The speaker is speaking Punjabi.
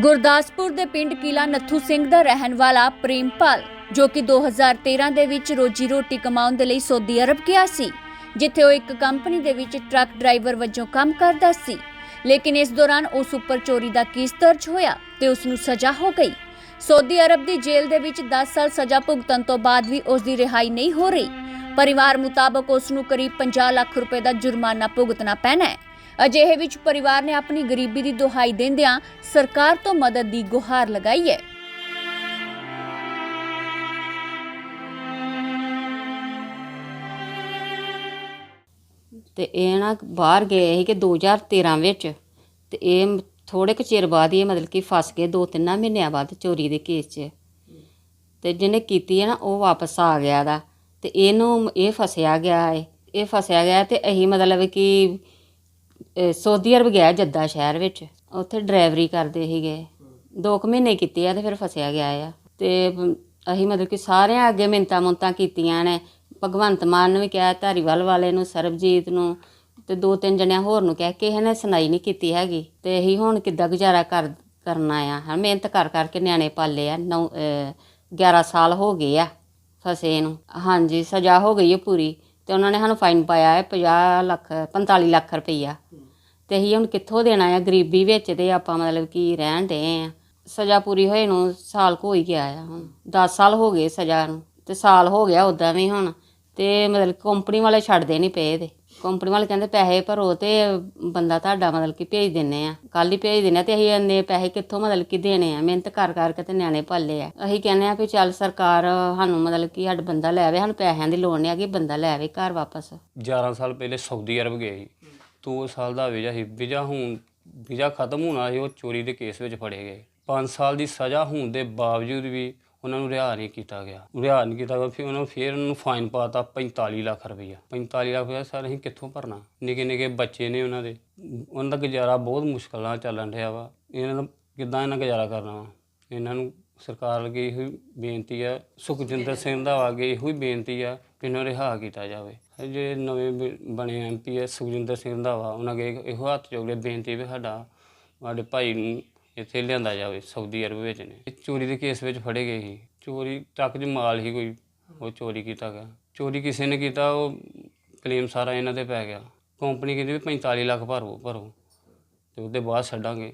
ਗੁਰਦਾਸਪੁਰ ਦੇ ਪਿੰਡ ਕਿਲਾ ਨੱਥੂ ਸਿੰਘ ਦਾ ਰਹਿਣ ਵਾਲਾ ਪ੍ਰੇਮਪਾਲ, ਜੋ ਕਿ 2013 ਦੇ ਵਿੱਚ ਰੋਜੀ ਰੋਟੀ ਕਮਾਉਣ ਦੇ ਲਈ ਸਾਊਦੀ ਅਰਬ ਗਿਆ ਸੀ, ਜਿੱਥੇ ਉਹ ਇੱਕ ਕੰਪਨੀ ਦੇ ਵਿੱਚ ਟਰੱਕ ਡਰਾਈਵਰ ਵਜੋਂ ਕੰਮ ਕਰਦਾ ਸੀ। ਲੇਕਿਨ ਇਸ ਦੌਰਾਨ ਉਸ ਉੱਪਰ ਚੋਰੀ ਦਾ ਕੇਸ ਦਰਜ ਹੋਇਆ ਤੇ ਉਸ ਨੂੰ ਸਜ਼ਾ ਹੋ ਗਈ। ਸਾਊਦੀ ਅਰਬ ਦੀ ਜੇਲ੍ਹ ਦੇ ਵਿੱਚ 10 ਸਾਲ ਸਜ਼ਾ ਭੁਗਤਣ ਤੋਂ ਬਾਅਦ ਵੀ ਉਸ ਦੀ ਰਿਹਾਈ ਨਹੀਂ ਹੋ ਰਹੀ। ਪਰਿਵਾਰ ਮੁਤਾਬਕ ਉਸ ਨੂੰ ਕਰੀਬ 50 ਲੱਖ ਰੁਪਏ ਦਾ ਜੁਰਮਾਨਾ ਭੁਗਤਣਾ ਪੈਣਾ ਹੈ। ਅਜਿਹੇ ਵਿੱਚ ਪਰਿਵਾਰ ਨੇ ਆਪਣੀ ਗਰੀਬੀ ਦੀ ਦੁਹਾਈ ਦਿੰਦਿਆਂ ਸਰਕਾਰ ਤੋਂ ਮਦਦ ਦੀ ਗੁਹਾਰ ਲਗਾਈ ਹੈ। ਤੇ ਇਹ ਨਾ ਬਾਹਰ ਗਏ ਸੀ ਕਿ 2013 ਵਿੱਚ ਤੇ ਇਹ ਥੋੜੇ ਕੁ ਚਿਰ ਬਾਅਦ ਹੀ ਇਹ ਮਤਲਬ ਕਿ ਫਸ ਗਏ ਦੋ ਤਿੰਨਾਂ ਮਹੀਨਿਆਂ ਬਾਅਦ ਚੋਰੀ ਦੇ ਕੇਸ 'ਚ। ਤੇ ਜਿਹਨੇ ਕੀਤੀ ਹੈ ਨਾ, ਉਹ ਵਾਪਸ ਆ ਗਿਆ ਦਾ ਤੇ ਇਹਨੂੰ ਇਹ ਫਸਿਆ ਗਿਆ ਹੈ, ਇਹ ਫਸਿਆ ਗਿਆ ਤੇ ਅਸੀਂ ਮਤਲਬ ਕਿ ਸਾਊਦੀ ਅਰਬ ਗਿਆ ਜੱਦਾ ਸ਼ਹਿਰ ਵਿੱਚ। ਉੱਥੇ ਡਰਾਈਵਰੀ ਕਰਦੇ ਸੀਗੇ। ਦੋ ਕੁ ਮਹੀਨੇ ਕੀਤੇ ਆ ਤੇ ਫਿਰ ਫਸਿਆ ਗਿਆ ਆ। ਤੇ ਅਸੀਂ ਮਤਲਬ ਕਿ ਸਾਰਿਆਂ ਅੱਗੇ ਮਿੰਤਾ ਮੁੰਤਾਂ ਕੀਤੀਆਂ ਨੇ। ਭਗਵੰਤ ਮਾਨ ਨੂੰ ਵੀ ਕਿਹਾ, ਧਾਰੀਵਾਲ ਵਾਲੇ ਨੂੰ, ਸਰਬਜੀਤ ਨੂੰ ਤੇ ਦੋ ਤਿੰਨ ਜਣਿਆਂ ਹੋਰ ਨੂੰ ਕਿਹਾ, ਕਿਸੇ ਨੇ ਸੁਣਾਈ ਨਹੀਂ ਕੀਤੀ ਹੈਗੀ। ਤੇ ਅਸੀਂ ਹੁਣ ਕਿੱਦਾਂ ਗੁਜ਼ਾਰਾ ਕਰ, ਕਰਨਾ ਆ। ਹਾਂ, ਮਿਹਨਤ ਕਰ ਕਰਕੇ ਨਿਆਣੇ ਪਾਲੇ ਆ। ਨੌ, ਅਹ 11 ਸਾਲ ਹੋ ਗਏ ਆ ਫਸੇ ਨੂੰ। ਹਾਂਜੀ, ਸਜ਼ਾ ਹੋ ਗਈ ਹੈ ਪੂਰੀ। ਤੇ ਉਹਨਾਂ ਨੇ ਸਾਨੂੰ ਫਾਈਨ ਪਾਇਆ ਹੈ 50 ਲੱਖ 45 ਲੱਖ ਰੁਪਈਆ। ਤੇ ਅਸੀਂ ਹੁਣ ਕਿੱਥੋਂ ਦੇਣਾ ਆ? ਗਰੀਬੀ ਵਿੱਚ ਤੇ ਆਪਾਂ ਮਤਲਬ ਕਿ ਰਹਿਣ ਦੇ ਆ। ਸਜ਼ਾ ਪੂਰੀ ਹੋਏ ਨੂੰ ਸਾਲ ਕੁ ਹੀ ਗਿਆ ਆ ਹੁਣ। 10 ਸਾਲ ਹੋ ਗਏ ਸਜ਼ਾ ਨੂੰ ਤੇ ਸਾਲ ਹੋ ਗਿਆ ਉਦਾਂ ਵੀ ਹੁਣ। ਤੇ ਮਤਲਬ ਕੰਪਨੀ ਵਾਲੇ ਛੱਡਦੇ ਨਹੀਂ ਪਏ ਤੇ ਕੰਪਨੀ ਵਾਲੇ ਕਹਿੰਦੇ ਪੈਸੇ ਭਰੋ ਤੇ ਬੰਦਾ ਤੁਹਾਡਾ ਮਤਲਬ ਕਿ ਭੇਜ ਦਿੰਨੇ ਆ। ਕੱਲ ਹੀ ਭੇਜ ਦਿੰਨੇ ਆ ਤੇ ਅਸੀਂ ਇੰਨੇ ਪੈਸੇ ਕਿੱਥੋਂ ਮਤਲਬ ਕਿ ਦੇਣੇ ਆ? ਮਿਹਨਤ ਕਰ ਕਰਕੇ ਤੇ ਨਿਆਣੇ ਪਾਲੇ ਆ। ਅਸੀਂ ਕਹਿੰਦੇ ਆ ਵੀ ਚੱਲ ਸਰਕਾਰ ਸਾਨੂੰ ਮਤਲਬ ਕਿ ਸਾਡਾ ਬੰਦਾ ਲੈ ਆਵੇ, ਸਾਨੂੰ ਪੈਸਿਆਂ ਦੀ ਲੋੜ ਨਹੀਂ ਕਿ ਬੰਦਾ ਲੈ ਆਵੇ ਘਰ ਵਾਪਸ। 11 ਸਾਲ ਪਹਿਲੇ ਸਾਊਦੀ ਅਰਬ ਗਏ ਸੀ। ਦੋ ਸਾਲ ਦਾ ਵੀਜ਼ਾ ਸੀ, ਵੀਜ਼ਾ ਹੁਣ, ਵੀਜ਼ਾ ਖਤਮ ਹੋਣਾ ਸੀ, ਉਹ ਚੋਰੀ ਦੇ ਕੇਸ ਵਿੱਚ ਫੜੇ ਗਏ। 5 ਸਾਲ ਦੀ ਸਜ਼ਾ ਹੋਣ ਦੇ ਬਾਵਜੂਦ ਵੀ ਉਹਨਾਂ ਨੂੰ ਰਿਹਾ ਨਹੀਂ ਕੀਤਾ ਗਿਆ। ਰਿਹਾ ਨਹੀਂ ਕੀਤਾ ਗਿਆ, ਫਿਰ ਉਹਨਾਂ ਨੂੰ ਫਿਰ ਉਹਨਾਂ ਨੂੰ ਫਾਈਨ ਪਾਤਾ 45 ਲੱਖ ਰੁਪਈਆ। 45 ਲੱਖ ਰੁਪਈਆ ਸਰ ਅਸੀਂ ਕਿੱਥੋਂ ਭਰਨਾ? ਨਿੱਕੇ ਨਿੱਕੇ ਬੱਚੇ ਨੇ ਉਹਨਾਂ ਦੇ। ਉਹਨਾਂ ਦਾ ਗੁਜ਼ਾਰਾ ਬਹੁਤ ਮੁਸ਼ਕਲ ਨਾਲ ਚੱਲਣ ਰਿਹਾ ਵਾ। ਇਹਨਾਂ ਦਾ ਕਿੱਦਾਂ ਇਹਨਾਂ ਗੁਜ਼ਾਰਾ ਕਰਨਾ ਵਾ? ਇਹਨਾਂ ਨੂੰ ਸਰਕਾਰ ਅੱਗੇ ਇਹੋ ਹੀ ਬੇਨਤੀ ਆ, ਸੁਖਜਿੰਦਰ ਸਿੰਘ ਦਾ ਅੱਗੇ ਇਹੋ ਹੀ ਬੇਨਤੀ ਆ ਇਹਨਾਂ ਨੂੰ ਰਿਹਾ ਕੀਤਾ ਜਾਵੇ। ਜਿਹੜੇ ਨਵੇਂ ਬ- ਬਣੇ ਐਮਪੀ ਐ ਸੁਖਜਿੰਦਰ ਸਿੰਘ ਰੰਧਾਵਾ, ਉਹਨਾਂ ਅੱਗੇ ਇਹੋ ਹੱਥ ਜੋੜੇ ਬੇਨਤੀ ਵੀ ਸਾਡਾ, ਸਾਡੇ ਭਾਈ ਨੂੰ ਇੱਥੇ ਲਿਆਂਦਾ ਜਾਵੇ ਸਾਊਦੀ ਅਰਬ ਵਿੱਚ ਨੇ। ਇਹ ਚੋਰੀ ਦੇ ਕੇਸ ਵਿੱਚ ਫੜੇ ਗਏ ਸੀ। ਚੋਰੀ ਟਰੱਕ 'ਚ ਮਾਲ ਹੀ ਕੋਈ ਉਹ ਚੋਰੀ ਕੀਤਾ ਗਿਆ। ਚੋਰੀ ਕਿਸੇ ਨੇ ਕੀਤਾ, ਉਹ ਕਲੇਮ ਸਾਰਾ ਇਹਨਾਂ ਤੇ ਪੈ ਗਿਆ। ਕੰਪਨੀ ਕਹਿੰਦੀ ਵੀ 45 ਲੱਖ ਭਰੋ ਭਰੋ। ਤੇ ਉਹਦੇ ਬਾਅਦ ਛੱਡਾਂਗੇ।